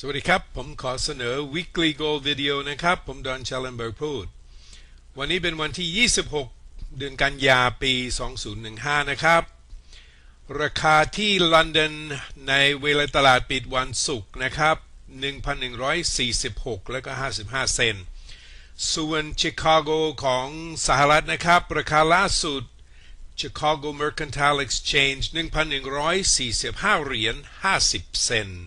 สวัสดีครับ ผมขอเสนอ weekly goal video นะครับ ผมดอนชาเลนเบิร์กพูด วันนี้เป็นวันที่ 26 เดือนกันยาปี 2015 นะครับ ราคาที่ลอนดอนในเวลาตลาดปิดวันศุกร์นะครับ 1,146 แล้วก็ 55 เซน ส่วนชิคาโกของสหรัฐนะครับ ราคาล่าสุด Chicago Mercantile Exchange 1,145 เหรียญ 50 เซนต์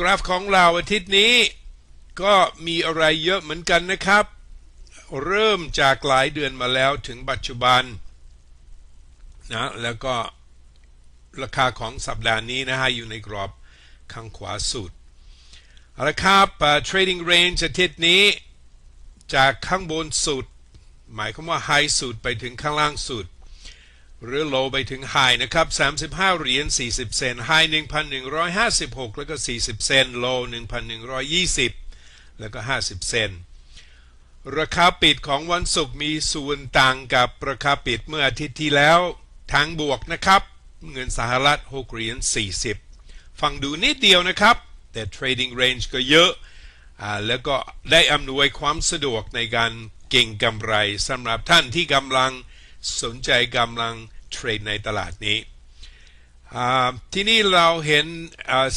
กราฟของเราอาทิตย์นี้ก็มีอะไรเยอะเหมือนกันนะครับ เริ่มจากหลายเดือนมาแล้วถึงปัจจุบันนะแล้วก็ราคาของสัปดาห์นี้นะฮะอยู่ในกรอบข้างขวาสุดราคา trading range อาทิตย์นี้ จากข้างบนสุด หมายความว่า high สุดไปถึงข้างล่างสุด หรือ low ไปถึง high นะครับ 35 เหรียญ 40 เซน high 1,156 แล้วก็ 40 เซน low 1,120 แล้วก็ 50 เซนราคาปิดของวันศุกร์มีส่วนต่างกับราคาปิดเมื่ออาทิตย์ที่แล้วทางบวกนะครับ เงินสหรัฐ6เหรียญ40 ฟังดูนิดเดียวนะครับ แต่ trading range ก็เยอะอ่าแล้วก็ได้อำนวยความสะดวกในการเก่งกำไรสำหรับท่านที่กำลัง สนใจกำลังเทรดในตลาดนี้ ที่นี่เราเห็น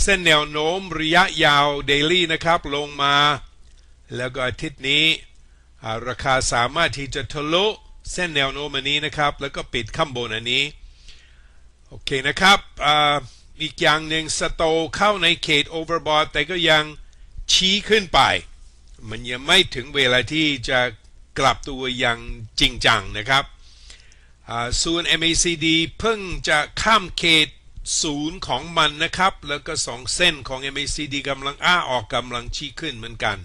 เส้นแนวโน้มระยะยาวเดลี่นะครับลงมา แล้วก็อาทิตย์นี้ราคาสามารถที่จะทะลุเส้นแนวโน้มอันนี้นะครับ แล้วก็ปิดข้างบนอันนี้ โอเคนะครับอีกอย่างหนึ่งสโตเข้าในเขตโอเวอร์บอทแต่ก็ยังชี้ขึ้นไป มันยังไม่ถึงเวลาที่จะกลับตัวอย่างจริงจังนะครับ ส่วน MACD เพิ่งจะข้ามเขตศูนย์ของมันนะครับ แล้วก็สองเส้นของ MACD กำลังอ้าออกกำลังชี้ขึ้นเหมือนกัน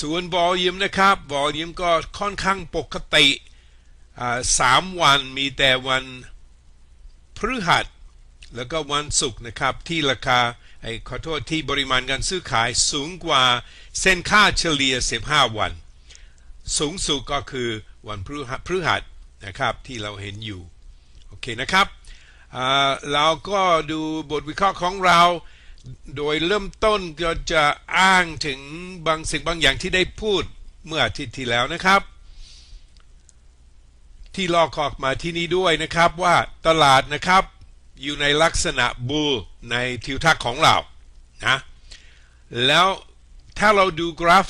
ส่วนวอลยุมนะครับวอลยุมก็ค่อนข้างปกติสามวันมีแต่วันพฤหัส แล้วก็วันศุกร์นะครับที่ราคาไอ้ขอโทษที่ปริมาณการซื้อขายสูงกว่าเส้นค่าเฉลี่ย 15 วัน สูงสุดก็คือ วันพฤหัสนะครับที่เราเห็นอยู่ โอเคนะครับเราก็ดูบทวิเคราะห์ของเรา โดยเริ่มต้นก็จะอ้างถึงบางสิ่งบางอย่างที่ได้พูดเมื่ออาทิตย์ที่แล้วนะครับ ที่ลอกออกมาที่นี่ด้วยนะครับว่าตลาดนะครับอยู่ในลักษณะบูลในทิวทัศน์ของเรานะแล้วถ้าเราดูกราฟ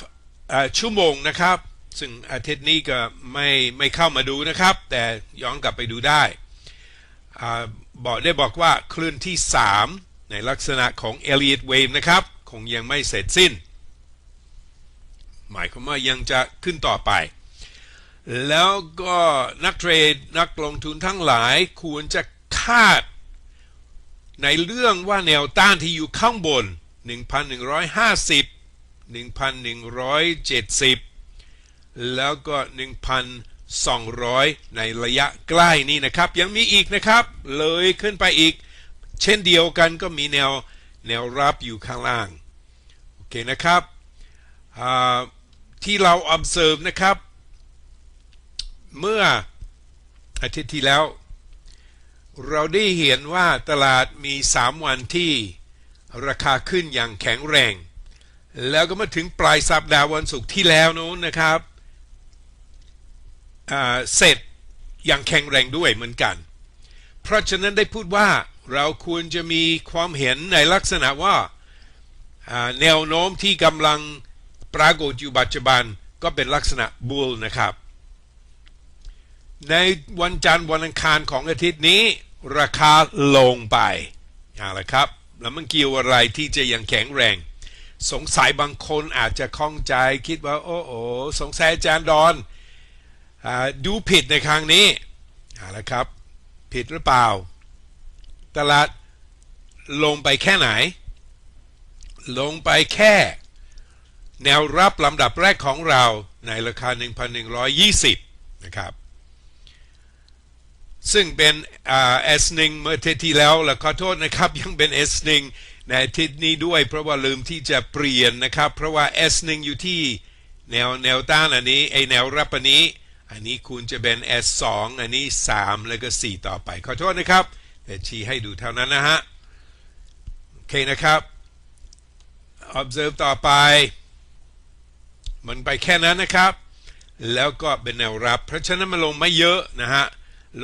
ชั่วโมงนะครับ ซึ่งอาทิตย์นี้ก็ไม่ไม่เข้ามาดูนะครับ แต่ย้อนกลับไปดูได้บอกได้บอกว่าคลื่นที่ 3 ในลักษณะของ Elliott Wave นะครับ คงยังไม่เสร็จสิ้น หมายความว่ายังจะขึ้นต่อไป แล้วก็นักเทรดนักลงทุนทั้งหลายควรจะคาด ในเรื่องว่าแนวต้านที่อยู่ข้างบน 1,150 1,170 แล้วก็ 1,200 ในระยะใกล้นี้นะครับ ยังมีอีกนะครับ เลยขึ้นไปอีก เช่นเดียวกันก็มีแนวแนวรับอยู่ข้างล่าง โอเคนะครับที่เรา observe นะครับ เมื่ออาทิตย์ที่แล้ว เราได้เห็นว่าตลาดมี 3 วันที่ราคาขึ้นอย่างแข็งแรง แล้วก็มาถึงปลายสัปดาห์วันศุกร์ที่แล้วนู้นนะครับ เสร็จอย่างแข็งแรงด้วยเหมือนกัน เพราะฉะนั้นได้พูดว่าเราควรจะมีความเห็นในลักษณะว่าแนวโน้มที่กำลังปรากฏอยู่ปัจจุบันก็เป็นลักษณะบูลนะครับ ในวันจันทร์วันอังคารของอาทิตย์นี้ ราคาลงไปเอาละครับ แล้วมันเกี่ยวอะไรที่จะยังแข็งแรง สงสัยบางคนอาจจะคล่องใจคิดว่า โอ้โอสงสัยอาจารย์ดอน ดูผิดในครั้งนี้เอาละครับ ผิดหรือเปล่า ตลาดลงไปแค่ไหน ลงไปแค่ แนวรับลำดับแรกของเราในราคา 1,120 นะครับ ซึ่งเป็น S1 เมื่อเทที่แล้วแล้วขอโทษนะครับยังเป็น S1 ในทิตย์นี้ด้วยเพราะว่าลืมที่จะเปลี่ยนนะครับ เพราะว่า S1 อยู่ที่แนวแนวต้านอันนี้ไอแนวรับอันนี้ อันนี้คุณจะเป็น S2 อันนี้ 3 แล้วก็ 4 ต่อไป ขอโทษนะครับ แต่ชี้ให้ดูเท่านั้นนะฮะ โอเคเคนะครับ observe ต่อไป มันไปแค่นั้นนะครับ แล้วก็เป็นแนวรับ เพราะฉะนั้นมันลงไม่เยอะนะฮะ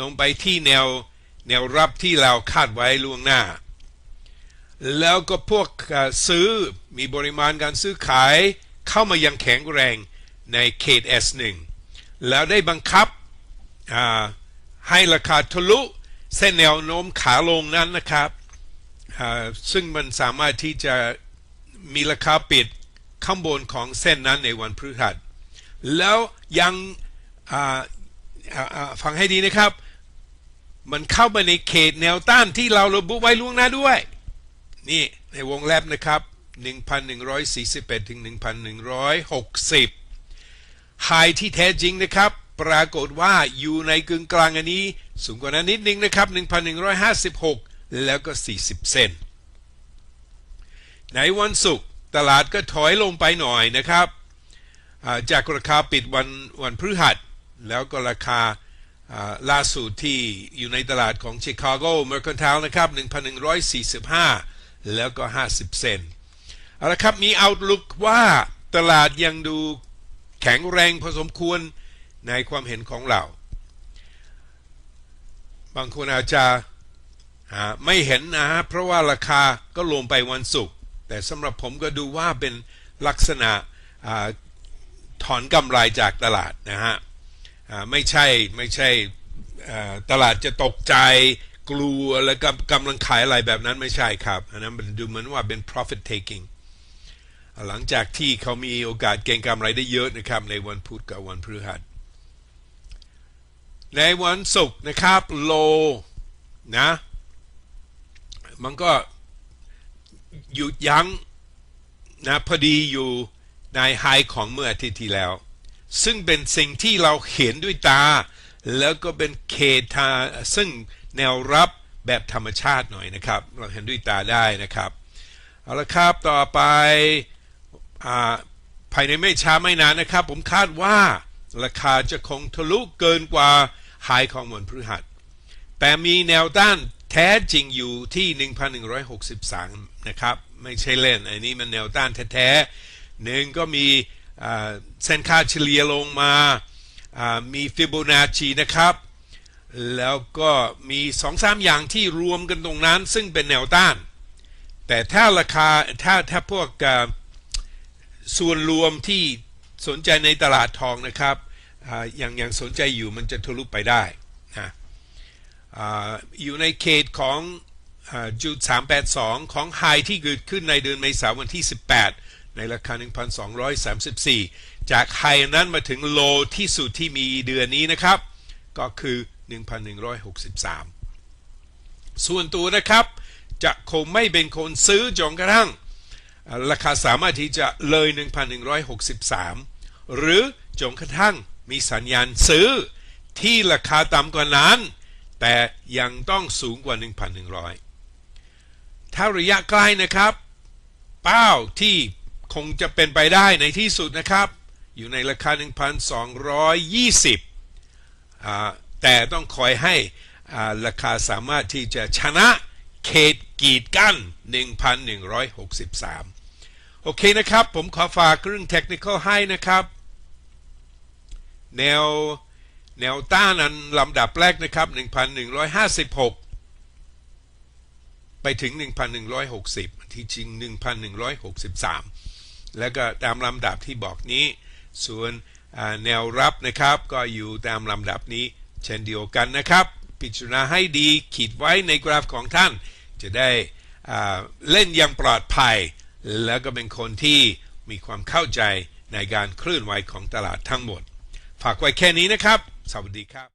ลงไปที่แนวแนวรับที่เราคาดไว้ล่วงหน้า แล้วก็พวกซื้อมีปริมาณการซื้อขายเข้ามายังแข็งแรงในเขต S1 แล้วได้บังคับให้ราคาทะลุเส้นแนวโน้มขาลงนั้นนะครับซึ่งมันสามารถที่จะมีราคาปิดข้างบนของเส้นนั้นในวันพฤหัส แล้วยังฟังให้ดีนะครับ มันเข้าไปในเขตแนวต้านที่เราระบุไว้ล่วงหน้าด้วย นี่ในวงแล็บนะครับ 1,141ถึง1,160 ไฮที่แท้จริงนะครับ ปรากฏว่าอยู่ในกึ่งกลางอันนี้ สูงกว่านั้นนิดนึงนะครับ 1,156 แล้วก็ 40 เซนในวันศุกร์ตลาดก็ถอยลงไปหน่อยนะครับ จากราคาปิดวันวันพฤหัส แล้วก็ราคาล่าสุดที่อยู่ในตลาดของชิคาโกเมอร์คันทาลนะครับ 1,145 แล้วก็ 50 เซนเอาละครับมีเอาลุกว่าตลาดยังดู แข็งแรงพอสมควรในความเห็นของเรา บางคนอาจจะไม่เห็นนะฮะเพราะว่าราคาก็ลงไปวันศุกร์แต่สำหรับผมก็ดูว่าเป็นลักษณะถอนกำไรจากตลาดนะฮะไม่ใช่ไม่ใช่ตลาดจะตกใจกลัวแล้วก็กำลังขายอะไรแบบนั้นไม่ใช่ครับ อันนั้นมันดูเหมือนว่าเป็น profit taking หลังจากที่เขามีโอกาสเก็งกำไรได้เยอะนะครับในวันพุธกับวันพฤหัส ในวันศุกร์นะครับโลนะมันก็หยุดยั้งนะพอดีอยู่ในไฮของเมื่ออาทิตย์ที่แล้ว ซึ่งเป็นสิ่งที่เราเห็นด้วยตา แล้วก็เป็นเขตทาซึ่งแนวรับแบบธรรมชาติหน่อยนะครับ เราเห็นด้วยตาได้นะครับ เอาละครับต่อไป ภายในไม่ช้าไม่นานนะครับ ผมคาดว่าราคาจะคงทะลุเกินกว่าไฮของวันพฤหัส แต่มีแนวต้านแท้จริงอยู่ที่ 1,163 นะครับ ไม่ใช่เล่น อันนี้มันแนวต้านแท้ๆหนึ่งก็มีเส้นค่าเฉลี่ยลงมามีฟิโบนัชชีนะครับ แล้วก็มีสองสามอย่างที่รวมกันตรงนั้น ซึ่งเป็นแนวต้าน แต่ถ้าราคาถ้าถ้าพวก ส่วนรวมที่สนใจในตลาดทองนะครับอย่างอย่างสนใจอยู่มันจะทะลุไปได้นะอยู่ในเขตของจุด382 ของไฮที่เกิดขึ้นในเดือนเมษายนวันที่ 18 ในราคา 1,234 จากไฮนั้นมาถึงโลที่สุดที่มีเดือนนี้นะครับ ก็คือ 1,163 ส่วนตัวนะครับจะคงไม่เป็นคนซื้อจนกระทั่ง ราคาสามารถที่จะเลย 1,163 หรือจนกระทั่งมีสัญญาณซื้อที่ราคาต่ำกว่านั้น แต่ยังต้องสูงกว่า 1,100 ถ้าระยะใกล้นะครับ เป้าที่คงจะเป็นไปได้ในที่สุดนะครับ อยู่ในราคา 1,220 แต่ต้องคอยให้ราคาสามารถที่จะชนะเขตกีดกั้น 1,163 โอเคนะครับ ผมขอฝากเรื่องเทคนิคให้นะครับ แนวแนวต้านอันลำดับแรกนะครับ 1,156 ไปถึง 1,160 ที่จริง 1,163 แล้วก็ตามลำดับที่บอกนี้ ส่วนแนวรับนะครับ ก็อยู่ตามลำดับนี้ เช่นเดียวกันนะครับ พิจารณาให้ดีขีดไว้ในกราฟของท่าน จะได้เล่นอย่างปลอดภัย แล้วก็เป็นคนที่มีความเข้าใจในการเคลื่อนไหวของตลาดทั้งหมด ฝากไว้แค่นี้นะครับ สวัสดีครับ